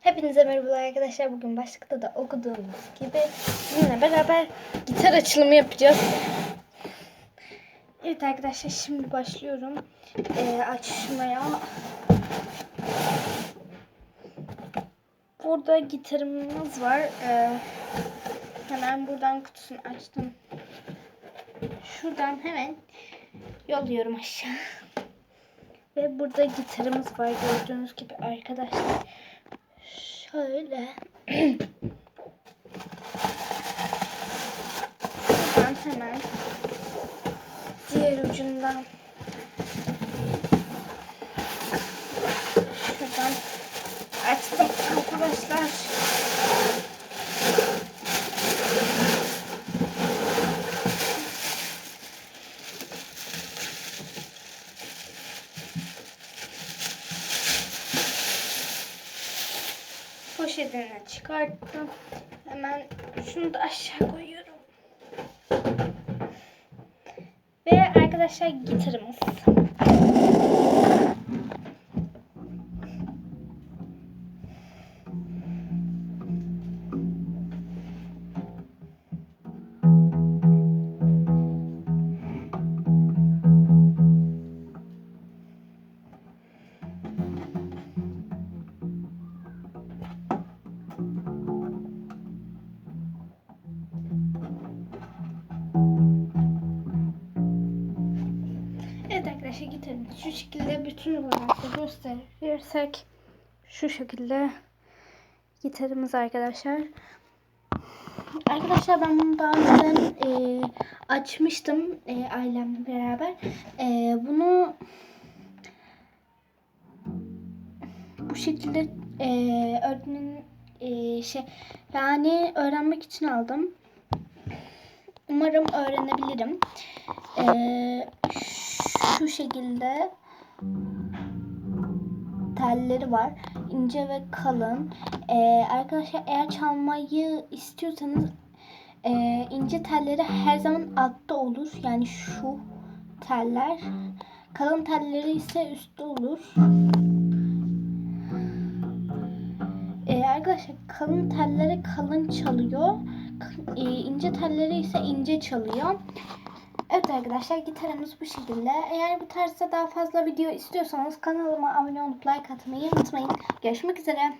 Hepinize merhabalar arkadaşlar. Bugün başlıkta da okuduğumuz gibi sizinle beraber gitar açılımı yapacağız. Evet arkadaşlar şimdi başlıyorum ee, açmaya. Burada gitarımız var. Ee, hemen buradan kutusunu açtım. Şuradan hemen yolluyorum aşağı. Ve burada gitarımız var gördüğünüz gibi arkadaşlar. Şöyle. Buradan hemen diğer ucundan şuradan açtım arkadaşlar. Poşetini çıkarttım. Hemen şunu da aşağı koyuyorum. Ve arkadaşlar gitarımız. Arkadaşlar gitarımız şu şekilde bütün olarak gösterirsek şu şekilde gitarımız arkadaşlar. Arkadaşlar ben bunu daha önceden e, açmıştım e, ailemle beraber. E, bunu bu şekilde e, öğretmenin e, şey yani öğrenmek için aldım. Umarım öğrenebilirim. Ee, şu şekilde telleri var. ince ve kalın. Ee, arkadaşlar eğer çalmayı istiyorsanız e, ince telleri her zaman altta olur. Yani şu teller. Kalın telleri ise üstte olur. Ee, arkadaşlar kalın telleri kalın çalıyor. K- e, ince telleri ise ince çalıyor. Evet arkadaşlar gitarımız bu şekilde. Eğer bu tarzda daha fazla video istiyorsanız kanalıma abone olup like atmayı unutmayın. Görüşmek üzere.